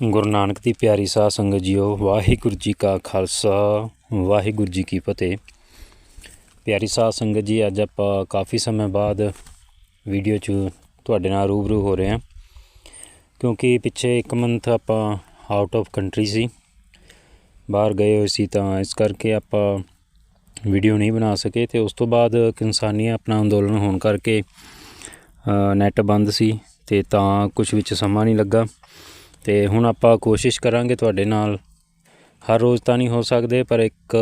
ਗੁਰੂ ਨਾਨਕ ਦੀ ਪਿਆਰੀ ਸਾਧ ਸੰਗਤ ਜੀਓ, ਵਾਹਿਗੁਰੂ ਜੀ ਕਾ ਖਾਲਸਾ, ਵਾਹਿਗੁਰੂ ਜੀ ਕੀ ਫਤਿਹ। ਪਿਆਰੀ ਸਾਧ ਸੰਗਤ ਜੀ, ਅੱਜ ਆਪਾਂ ਕਾਫੀ ਸਮੇਂ ਬਾਅਦ ਵੀਡੀਓ 'ਚ ਤੁਹਾਡੇ ਨਾਲ ਰੂਬਰੂ ਹੋ ਰਹੇ ਹਾਂ, ਕਿਉਂਕਿ ਪਿੱਛੇ ਇੱਕ ਮੰਥ ਆਪਾਂ ਆਊਟ ਆਫ ਕੰਟਰੀ ਸੀ, ਬਾਹਰ ਗਏ ਹੋਏ ਸੀ ਤਾਂ ਇਸ ਕਰਕੇ ਆਪਾਂ ਵੀਡੀਓ ਨਹੀਂ ਬਣਾ ਸਕੇ ਤੇ ਉਸ ਤੋਂ ਬਾਅਦ ਕਿਸਾਨੀ ਆਪਣਾ ਅੰਦੋਲਨ ਹੋਣ ਕਰਕੇ ਨੈਟ ਬੰਦ ਸੀ ਤੇ ਤਾਂ ਕੁਝ ਵਿੱਚ ਸਮਾਂ ਨਹੀਂ ਲੱਗਾ। ਤੇ ਹੁਣ ਆਪਾਂ ਕੋਸ਼ਿਸ਼ ਕਰਾਂਗੇ ਤੁਹਾਡੇ ਨਾਲ ਹਰ ਰੋਜ਼ ਤਾਂ ਨਹੀਂ ਹੋ ਸਕਦੇ, ਪਰ ਇੱਕ,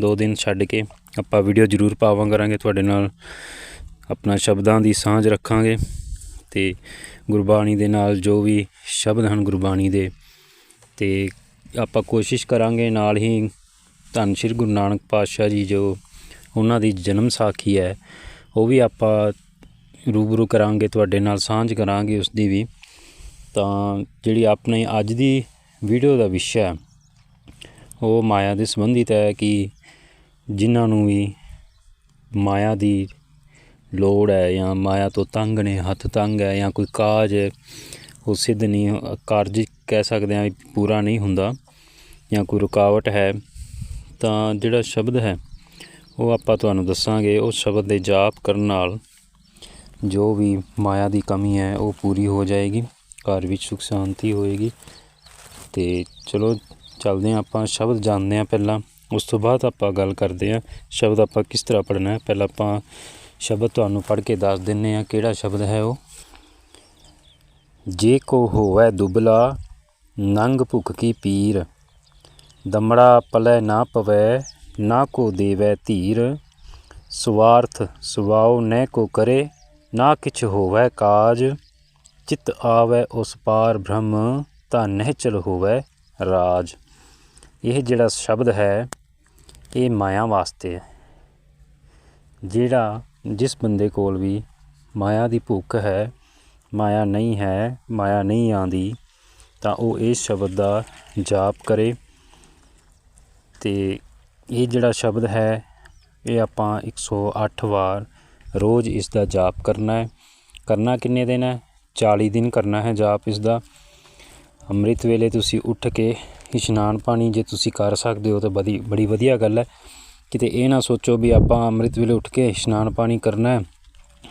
ਦੋ ਦਿਨ ਛੱਡ ਕੇ ਆਪਾਂ ਵੀਡੀਓ ਜ਼ਰੂਰ ਪਾਵਾਂ ਕਰਾਂਗੇ ਤੁਹਾਡੇ ਨਾਲ ਆਪਣਾ ਸ਼ਬਦਾਂ ਦੀ ਸਾਂਝ ਰੱਖਾਂਗੇ ਤੇ ਗੁਰਬਾਣੀ ਦੇ ਨਾਲ ਜੋ ਵੀ ਸ਼ਬਦ ਹਨ ਗੁਰਬਾਣੀ ਦੇ ਤੇ ਆਪਾਂ ਕੋਸ਼ਿਸ਼ ਕਰਾਂਗੇ ਨਾਲ ਹੀ ਧੰਨ ਸ਼੍ਰੀ ਗੁਰੂ ਨਾਨਕ ਪਾਤਸ਼ਾਹ ਜੀ ਜੋ ਉਹਨਾਂ ਦੀ ਜਨਮ ਸਾਖੀ ਹੈ, ਉਹ ਵੀ ਆਪਾਂ ਰੂਬਰੂ ਕਰਾਂਗੇ, ਤੁਹਾਡੇ ਨਾਲ ਸਾਂਝ ਕਰਾਂਗੇ ਉਸ ਦੀ ਵੀ। ਤਾਂ ਜਿਹੜੀ ਆਪਣੇ ਅੱਜ ਦੀ ਵੀਡੀਓ ਦਾ ਵਿਸ਼ਾ ਹੈ, ਉਹ ਮਾਇਆ ਦੇ ਸੰਬੰਧਿਤ ਹੈ ਕਿ ਜਿਨ੍ਹਾਂ ਨੂੰ ਵੀ ਮਾਇਆ ਦੀ ਲੋੜ ਹੈ ਜਾਂ ਮਾਇਆ ਤੋਂ ਤੰਗ ਨੇ, ਹੱਥ ਤੰਗ ਹੈ ਜਾਂ ਕੋਈ ਕਾਜ ਹੈ, ਉਹ ਸਿੱਧ ਨਹੀਂ, ਕਾਰਜ ਕਹਿ ਸਕਦੇ ਹਾਂ ਪੂਰਾ ਨਹੀਂ ਹੁੰਦਾ ਜਾਂ ਕੋਈ ਰੁਕਾਵਟ ਹੈ, ਤਾਂ ਜਿਹੜਾ ਸ਼ਬਦ ਹੈ, ਉਹ ਆਪਾਂ ਤੁਹਾਨੂੰ ਦੱਸਾਂਗੇ। ਉਹ ਸ਼ਬਦ ਦੇ ਜਾਪ ਕਰਨ ਨਾਲ ਜੋ ਵੀ ਮਾਇਆ ਦੀ ਕਮੀ ਹੈ, ਉਹ ਪੂਰੀ ਹੋ ਜਾਏਗੀ। ਘਰ ਵਿੱਚ ਸੁਖ ਸ਼ਾਂਤੀ ਹੋਏਗੀ। ਤੇ ਚਲੋ, ਚੱਲਦੇ ਹਾਂ ਆਪਾਂ, ਸ਼ਬਦ ਜਾਣਦੇ ਹਾਂ ਪਹਿਲਾਂ। ਉਸ ਤੋਂ ਬਾਅਦ ਆਪਾਂ ਗੱਲ ਕਰਦੇ ਹਾਂ, ਸ਼ਬਦ ਆਪਾਂ ਕਿਸ ਤਰ੍ਹਾਂ ਪੜ੍ਹਨਾ ਹੈ। ਪਹਿਲਾਂ ਆਪਾਂ ਸ਼ਬਦ ਤੁਹਾਨੂੰ ਪੜ੍ਹ ਕੇ ਦੱਸ ਦਿੰਨੇ ਆ ਕਿਹੜਾ ਸ਼ਬਦ ਹੈ ਉਹ। ਜੇ ਕੋ ਹੋਵੇ ਦੁਬਲਾ, ਨੰਗ ਭੁਖ ਕੀ ਪੀਰ। ਦਮੜਾ ਪਲੇ ਨਾ ਪਵੇ, ਨਾ ਕੋ ਦੇਵੇ ਧੀਰ। ਸਵਾਰਥ ਸੁਵਾਉ ਨੈ ਕੋ ਕਰੇ, ਨਾ ਕਿਛ ਹੋਵੇ ਕਾਜ। ਚਿਤ ਆਵੇ, ਉਸ ਪਾਰ ਬ੍ਰਹਮ ਤਾਂ ਨਿਹਚਲ ਹੋਵੇ ਰਾਜ। ਇਹ ਜਿਹੜਾ ਸ਼ਬਦ ਹੈ, ਇਹ ਮਾਇਆ ਵਾਸਤੇ ਹੈ। ਜਿਹੜਾ ਜਿਸ ਬੰਦੇ ਕੋਲ ਵੀ ਮਾਇਆ ਦੀ ਭੁੱਖ ਹੈ, ਮਾਇਆ ਨਹੀਂ ਹੈ, ਮਾਇਆ ਨਹੀਂ ਆਂਦੀ, ਤਾਂ ਉਹ ਇਸ ਸ਼ਬਦ ਦਾ ਜਾਪ ਕਰੇ। ਤੇ ਇਹ ਜਿਹੜਾ ਸ਼ਬਦ ਹੈ, ਇਹ ਆਪਾਂ 108 ਵਾਰ ਰੋਜ਼ ਇਸ ਦਾ ਜਾਪ ਕਰਨਾ ਹੈ। ਕਰਨਾ ਕਿੰਨੇ ਦਿਨ ਹੈ? 40 ਦਿਨ ਕਰਨਾ ਹੈ ਜਾਪ ਇਸ ਦਾ ਅੰਮ੍ਰਿਤ ਵੇਲੇ ਤੁਸੀਂ ਉੱਠ ਕੇ ਇਸ਼ਨਾਨ ਪਾਣੀ ਜੇ ਤੁਸੀਂ ਕਰ ਸਕਦੇ ਹੋ ਤਾਂ ਬੜੀ ਬੜੀ ਵਧੀਆ ਗੱਲ ਹੈ। ਕਿਤੇ ਇਹ ਨਾ ਸੋਚੋ ਵੀ ਆਪਾਂ ਅੰਮ੍ਰਿਤ ਵੇਲੇ ਉੱਠ ਕੇ ਇਸ਼ਨਾਨ ਪਾਣੀ ਕਰਨਾ ਹੈ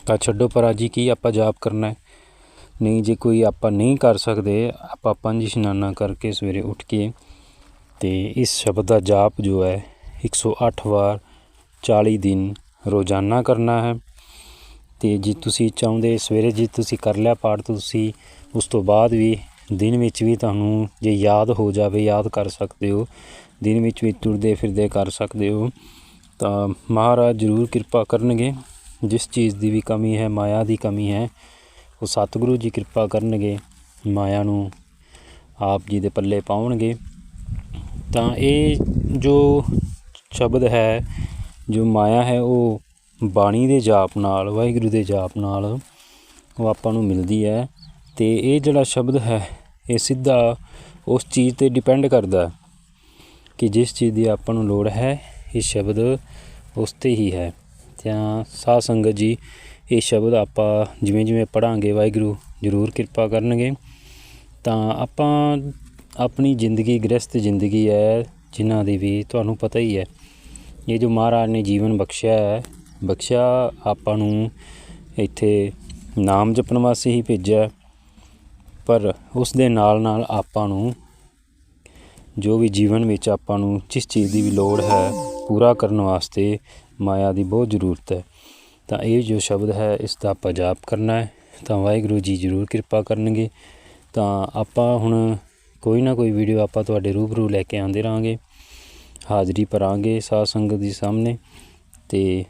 ਤਾਂ ਛੱਡੋ ਪਰਾ ਜੀ ਕੀ ਆਪਾਂ ਜਾਪ ਕਰਨਾ ਹੈ। ਨਹੀਂ ਜੇ ਕੋਈ ਆਪਾਂ ਨਹੀਂ ਕਰ ਸਕਦੇ, ਆਪਾਂ ਪੰਜ ਇਸ਼ਨਾਨਾ ਕਰਕੇ ਸਵੇਰੇ ਉੱਠ ਕੇ ਤੇ ਇਸ ਸ਼ਬਦ ਦਾ ਜਾਪ ਜੋ ਹੈ 108 ਵਾਰ 40 ਦਿਨ ਰੋਜ਼ਾਨਾ ਕਰਨਾ ਹੈ। ਤੇ ਜੇ ਤੁਸੀਂ ਚਾਹੁੰਦੇ ਸਵੇਰੇ ਜੇ ਤੁਸੀਂ ਕਰ ਲਿਆ ਪਾਠ, ਤੁਸੀਂ ਉਸ ਤੋਂ ਬਾਅਦ ਵੀ ਦਿਨ ਵਿੱਚ ਵੀ ਤੁਹਾਨੂੰ ਜੇ ਯਾਦ ਹੋ ਜਾਵੇ, ਯਾਦ ਕਰ ਸਕਦੇ ਹੋ, ਦਿਨ ਵਿੱਚ ਵੀ ਤੁਰਦੇ ਫਿਰਦੇ ਕਰ ਸਕਦੇ ਹੋ, ਤਾਂ ਮਹਾਰਾਜ ਜ਼ਰੂਰ ਕਿਰਪਾ ਕਰਨਗੇ। ਜਿਸ ਚੀਜ਼ ਦੀ ਵੀ ਕਮੀ ਹੈ, ਮਾਇਆ ਦੀ ਕਮੀ ਹੈ, ਉਹ ਸਤਿਗੁਰੂ ਜੀ ਕਿਰਪਾ ਕਰਨਗੇ, ਮਾਇਆ ਨੂੰ ਆਪ ਜੀ ਦੇ ਪੱਲੇ ਪਾਉਣਗੇ। ਤਾਂ ਇਹ ਜੋ ਸ਼ਬਦ ਹੈ, ਜੋ ਮਾਇਆ ਹੈ, ਉਹ ਬਾਣੀ ਦੇ ਜਾਪ ਨਾਲ, ਵਾਹਿਗੁਰੂ ਦੇ ਜਾਪ ਨਾਲ ਉਹ ਆਪਾਂ ਨੂੰ ਮਿਲਦੀ ਹੈ ਤੇ ਇਹ ਜਿਹੜਾ ਸ਼ਬਦ ਹੈ, ਇਹ ਸਿੱਧਾ ਉਸ ਚੀਜ਼ ਤੇ ਡਿਪੈਂਡ ਕਰਦਾ ਕਿ ਜਿਸ ਚੀਜ਼ ਦੀ ਆਪਾਂ ਨੂੰ ਲੋੜ ਹੈ, ਇਹ ਸ਼ਬਦ ਉਸ ਤੇ ਹੀ ਹੈ। ਤਾਂ ਸਾਧ ਸੰਗਤ ਜੀ, ਇਹ ਸ਼ਬਦ ਆਪਾਂ ਜਿਵੇਂ ਜਿਵੇਂ ਪੜਾਂਗੇ ਵਾਹਿਗੁਰੂ ਜ਼ਰੂਰ ਕਿਰਪਾ ਕਰਨਗੇ। ਤਾਂ ਆਪਾਂ ਆਪਣੀ ਜ਼ਿੰਦਗੀ, ਗ੍ਰਸਤ ਜ਼ਿੰਦਗੀ ਹੈ, ਜਿਨ੍ਹਾਂ ਦੀ ਵੀ ਤੁਹਾਨੂੰ ਪਤਾ ਹੀ ਹੈ। ਇਹ ਜੋ ਮਹਾਰਾਜ ਨੇ ਜੀਵਨ ਬਖਸ਼ਿਆ ਹੈ ਬਖਸ਼ਿਆ, ਆਪਾਂ ਨੂੰ ਇੱਥੇ ਨਾਮ ਜਪਣ ਵਾਸਤੇ ਹੀ ਭੇਜਿਆ। ਪਰ ਉਸ ਦੇ ਨਾਲ ਨਾਲ ਆਪਾਂ ਨੂੰ ਜੋ ਵੀ ਜੀਵਨ ਵਿੱਚ ਆਪਾਂ ਨੂੰ ਜਿਸ ਚੀਜ਼ ਦੀ ਵੀ ਲੋੜ ਹੈ, ਪੂਰਾ ਕਰਨ ਵਾਸਤੇ ਮਾਇਆ ਦੀ ਬਹੁਤ ਜ਼ਰੂਰਤ ਹੈ। ਤਾਂ ਇਹ ਜੋ ਸ਼ਬਦ ਹੈ, ਇਸ ਦਾ ਆਪਾਂ ਜਾਪ ਕਰਨਾ ਹੈ। ਤਾਂ ਵਾਹਿਗੁਰੂ ਜੀ ਜ਼ਰੂਰ ਕਿਰਪਾ ਕਰਨਗੇ। ਤਾਂ ਆਪਾਂ ਹੁਣ ਕੋਈ ਨਾ ਕੋਈ ਵੀਡੀਓ ਆਪਾਂ ਤੁਹਾਡੇ ਰੂਬਰੂ ਲੈ ਕੇ ਆਉਂਦੇ ਰਾਂਗੇ ਹਾਜ਼ਰੀ ਭਰਾਂਗੇ ਸਾਧ ਸੰਗਤ ਦੇ ਸਾਹਮਣੇ। ਤੇ